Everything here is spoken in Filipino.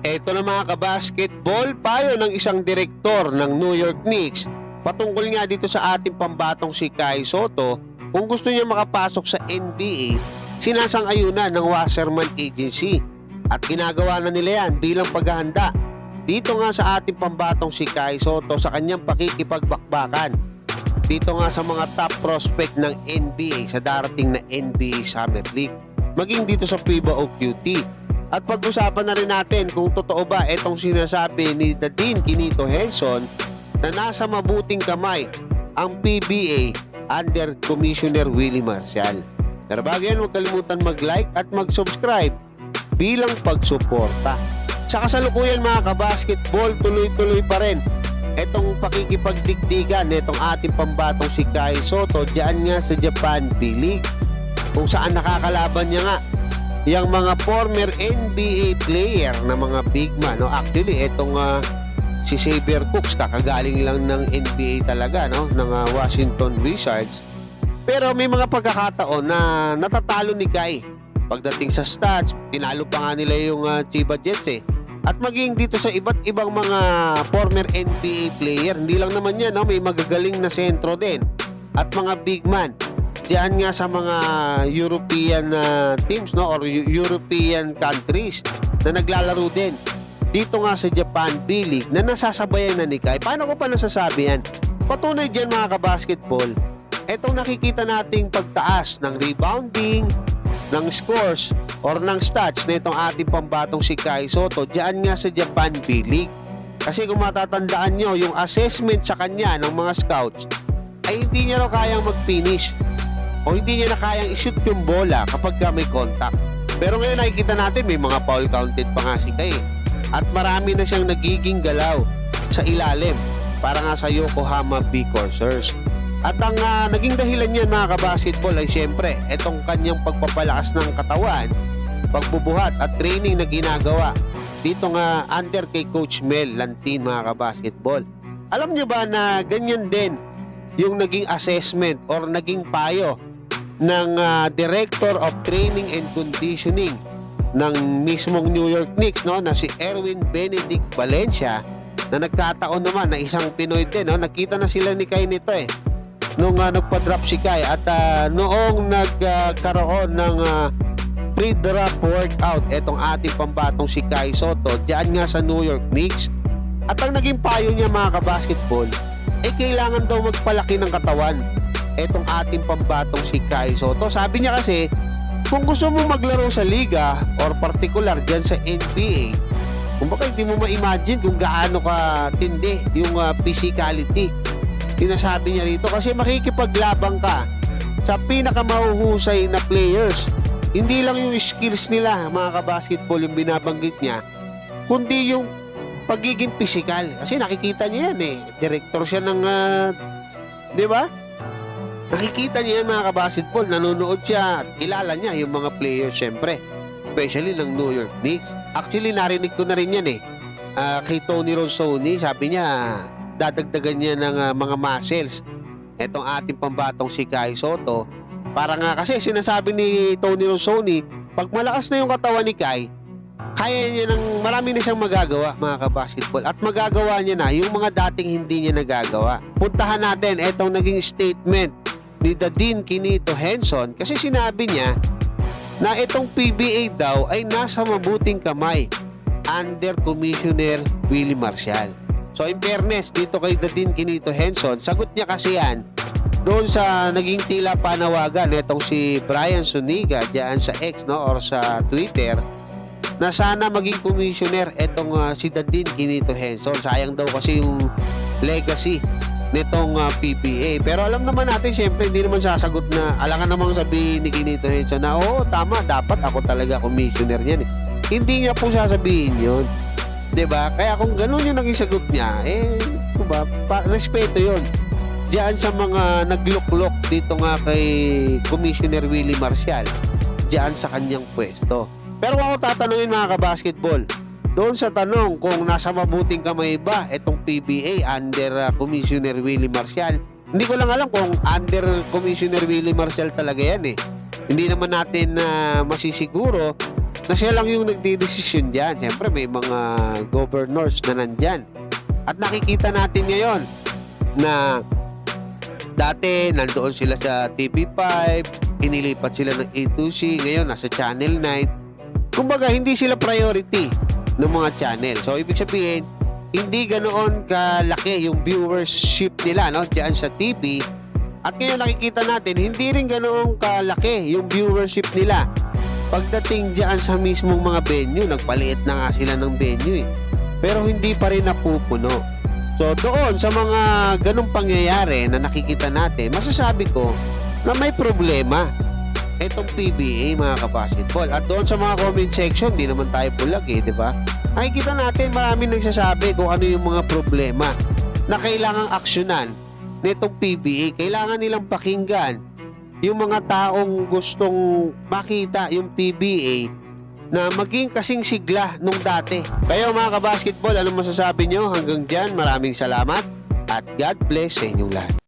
Eto na mga kabasketball, payo ng isang direktor ng New York Knicks patungkol nga dito sa ating pambatong si Kai Soto. Kung gusto niya makapasok sa NBA, sinasang-ayunan ng Wasserman Agency. At ginagawa na nila yan bilang paghahanda dito nga sa ating pambatong si Kai Soto sa kanyang pakikipagbakbakan. Dito nga sa mga top prospect ng NBA sa darating na NBA Summer League maging dito sa FIBA o QT at pag-usapan na rin natin kung totoo ba itong sinasabi ni Dadin Kinito Henson na nasa mabuting kamay ang PBA under Commissioner Willie Marcial. Pero bago yan, huwag kalimutan mag-like at mag-subscribe bilang pagsuporta. Sa kasalukuyan mga kabasketball, tuloy-tuloy pa rin itong pakikipagdigdigan nitong ating pambatong si Kai Soto diyan nga sa Japan B-League kung saan nakakalaban niya nga yung mga former NBA player na mga big man no? Actually itong ah, si Xavier Cooks kakagaling lang ng NBA talaga no? Ng ah, Washington Wizards. Pero may mga pagkakataon na natatalo ni Kai. Pagdating sa stats tinalo pa nga nila yung ah, Chiba Jets eh. At maging dito sa iba't ibang mga former NBA player hindi lang naman yan no? May magagaling na sentro din. At mga big man diyan nga sa mga European uh, teams no or Eu- European countries na naglalaro din dito nga sa Japan B-League na nasasabayan na ni Kai. Paano ko pa nasasabi yan? Patunay dyan mga kabasketball, etong nakikita nating pagtaas ng rebounding, ng scores, or ng stats na itong ating pambatong si Kai Soto diyan nga sa Japan B-League. Kasi kung matatandaan nyo, yung assessment sa kanya ng mga scouts ay hindi niya raw kayang mag-finish o hindi niya na kayang i-shoot yung bola kapag ka may contact. Pero ngayon nakikita natin may mga foul counted pa nga si Kay. At marami na siyang nagiging galaw sa ilalim para nga sa Yokohama B Coursers. At ang ah, naging dahilan niyan mga kabasketball ay siyempre itong kanyang pagpapalakas ng katawan, pagbubuhat at training na ginagawa dito nga under kay Coach Mel Lantin mga kabasketball. Alam niyo ba na ganyan din yung naging assessment or naging payo ng ah, Director of Training and Conditioning ng mismong New York Knicks no na si Erwin Benedict Valencia na nagkataon naman na isang Pinoy din no. Nakita na sila ni Kai nito eh nung ah, nagpa-drop si Kai. At ah, noong nagkaroon ng ah, pre-draft workout etong ating pambatong si Kai Soto diyan nga sa New York Knicks. At ang naging payo niya mga kabasketball eh kailangan daw magpalaki ng katawan etong ating pambatong si Kai Soto. Sabi niya kasi, kung gusto mo maglaro sa liga or particular dyan sa NBA, kung baka hindi mo ma-imagine kung gaano ka tindi yung ah, physicality. Sinasabi niya rito kasi makikipaglabang ka sa pinakamahuhusay na players. Hindi lang yung skills nila, mga kabasketball, yung binabanggit niya, kundi yung pagiging physical. Kasi nakikita niya yan eh. Director siya ng, ah, di ba? Nakikita niya yung mga kabasketball, nanonood siya at kilala niya yung mga players syempre. Especially ng New York Knicks. Actually, narinig ko na rin yan eh. Ah, kay Tony Ronsoni, sabi niya, dadagdagan niya ng ah, mga muscles. Etong ating pambatong si Kai Soto. Para nga kasi sinasabi ni Tony Ronsoni, pag malakas na yung katawan ni Kai, kaya niya ng marami na siyang magagawa mga kabasketball at magagawa niya na yung mga dating hindi niya nagagawa. Puntahan natin etong naging statement ni Dadin Kinito Henson kasi sinabi niya na itong PBA daw ay nasa mabuting kamay under Commissioner Willie Marcial. So in fairness dito kay Dadin Kinito Henson, sagot niya kasi yan doon sa naging tila panawagan nitong si Brian Suniga diyan sa X no or sa Twitter na sana maging commissioner etong ah, si Dadin Kinito Henson. Sayang daw kasi yung legacy nitong ah, PPA. Pero alam naman natin, syempre, hindi naman sasagot na, alangan namang sabihin ni Kinito Henson na, oo, tama, dapat ako talaga commissioner niyan. Eh. Hindi niya po sasabihin yun. ba? Kaya kung ganun yung naging sagot niya, eh, diba, pa, respeto yun. Diyan sa mga nagluklok dito nga kay Commissioner Willie Marcial, diyan sa kanyang pwesto. Pero ako tatanungin mga kabasketball, doon sa tanong kung nasa mabuting kamay ba itong PBA under uh, Commissioner Willie Marcial, hindi ko lang alam kung under Commissioner Willie Marcial talaga yan eh. Hindi naman natin na masisiguro na siya lang yung nagdidesisyon dyan. Siyempre, may mga governors na nandyan. At nakikita natin ngayon na dati nandoon sila sa TV5, inilipat sila ng A2C, ngayon nasa Channel 9. Kumbaga, hindi sila priority ng mga channel. So, ibig sabihin, hindi ganoon kalaki yung viewership nila no, dyan sa TV. At ngayon nakikita natin, hindi rin ganoon kalaki yung viewership nila. Pagdating dyan sa mismong mga venue, nagpaliit na nga sila ng venue eh. Pero hindi pa rin napupuno. So doon sa mga ganong pangyayari na nakikita natin, masasabi ko na may problema itong PBA mga kabasketball. At doon sa mga comment section, di naman tayo pulag eh, di ba? Nakikita natin maraming nagsasabi kung ano yung mga problema na kailangang aksyonan nitong PBA. Kailangan nilang pakinggan yung mga taong gustong makita yung PBA na maging kasing sigla nung dati. Kayo mga kabasketball, anong masasabi nyo? Hanggang dyan, maraming salamat at God bless sa inyong lahat.